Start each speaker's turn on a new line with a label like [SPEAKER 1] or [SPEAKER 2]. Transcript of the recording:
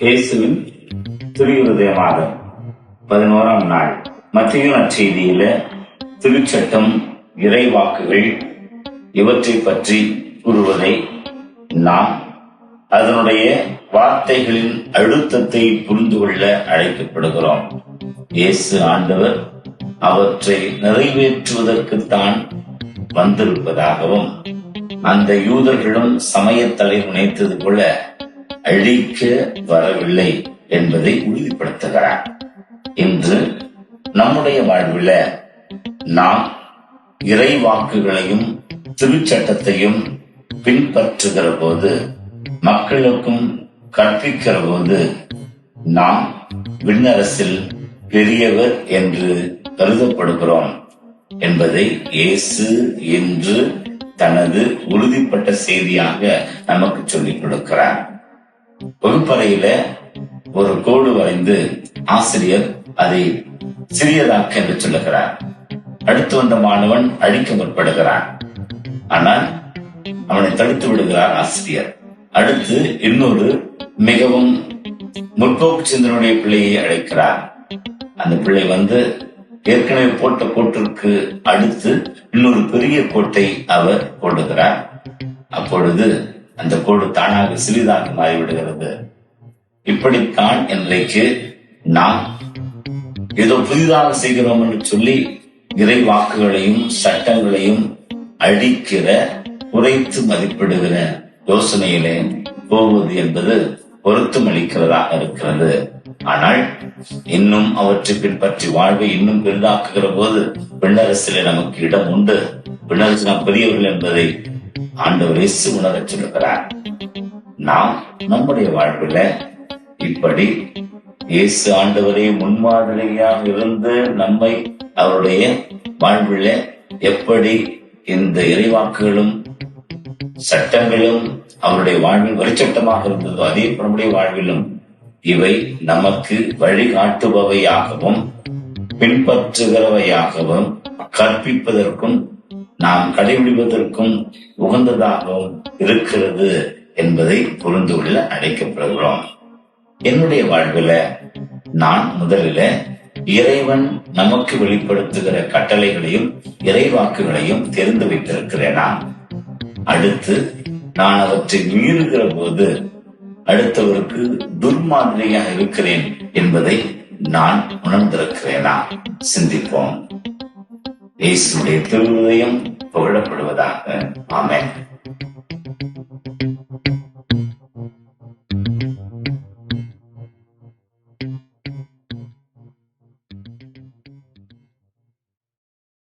[SPEAKER 1] இயேசுவின் திருவிருதய மாதம் பதினோராம் நாள் மத்திய நற்செய்தியில திருச்சட்டம் இறைவாக்குகள் இவற்றை பற்றி கூறுவதை நாம் அதனுடைய வார்த்தைகளின் அழுத்தத்தை புரிந்து கொள்ள அழைக்கப்படுகிறோம். இயேசு ஆண்டவர் அவற்றை நிறைவேற்றுவதற்குத்தான் வந்திருப்பதாகவும் அந்த யூதர்களும் சமயத்தலை நினைத்தது போல அழிக்க வரவில்லை என்பதை உறுதிப்படுத்துகிறார். இன்று நம்முடைய வாழ்வில் நாம் இறை வாக்குகளையும் திருச்சட்டத்தையும் பின்பற்றுகிற போது மக்களுக்கும் கற்பிக்கிற போது நாம் விண்ணரசில் பெரியவர் என்று கருதப்படுகிறோம் என்பதை இயேசு என்று தனது உறுதிப்பட்ட செய்தியாக நமக்கு சொல்லிக் கொடுக்கிறார். வகுப்பறையில ஒரு கோடு வரைந்து ஆசிரியர் அதை சிறியதாக்க என்று சொல்லுகிறார். அடுத்து வந்த மாணவன் அழிக்க முற்படுகிறான். ஆனால் அவனை தடுத்து விடுகிறார் ஆசிரியர். அடுத்து இன்னொரு மிகவும் முற்போக்கு சிந்தனுடைய பிள்ளையை அழைக்கிறார். அந்த பிள்ளை வந்து ஏற்கனவே போட்ட கோட்டிற்கு அடுத்து இன்னொரு பெரிய கோட்டை அவர் போடுகிறார். அப்பொழுது அந்த கோடு தானாக சிறிதாக மாறிவிடுகிறது. இப்படித்தான் இன்றைக்கு நாம் ஏதோ புதிதாக செய்கிறோம் என்று சொல்லி இறை வாக்குகளையும் சட்டங்களையும் அழிக்கிற குறைத்து மதிப்பிடுகிற யோசனையிலே போவது என்பது பொருத்தம் அளிக்கிறதாக இருக்கிறது. ஆனால் இன்னும் அவற்றை பின்பற்றி வாழ்வை இன்னும் பெரிதாக்குகிற போது பின்னரசிலே நமக்கு இடம் உண்டு. பின்னரசு நாம் பெரியவர்கள் என்பதை ஆண்டவர் இயேசு சொல்லுகிறார். நாம் நம்முடைய வாழ்வில் இப்படி இயேசு ஆண்டவரே முன்மாதிரியாக இருந்து நம்மை அவருடைய வாழ்வில் எப்படி இந்த இறைவாக்குகளும் சட்டங்களும் அவருடைய வாழ்வில் வரிச்சட்டமாக இருந்ததோ அதே நம்முடைய வாழ்விலும் இவை நமக்கு வழிகாட்டுபவையாகவும் பின்பற்றுகிறவையாகவும் கற்பிப்பதற்கும் நாம் கடைபிடிப்பதற்கும் உகந்ததாகவும் இருக்கிறது என்பதை புரிந்து கொள்ள அழைக்கப்படுகிறோம். என்னுடைய வாழ்வில் நான் முதலில் இறைவன் நமக்கு வெளிப்படுத்துகிற கட்டளைகளையும் இறைவாக்குகளையும் தெரிந்து வைத்திருக்கிறேனா? அடுத்து நான் அவற்றை மீறுகிற போது அடுத்தவருக்கு துர்மாதிரியாக இருக்கிறேன் என்பதை நான் உணர்ந்திருக்கிறேனா? சிந்திப்போம். இயேசுடைய திருவுதயம் புகழப்படுவதாக. ஆமேன்.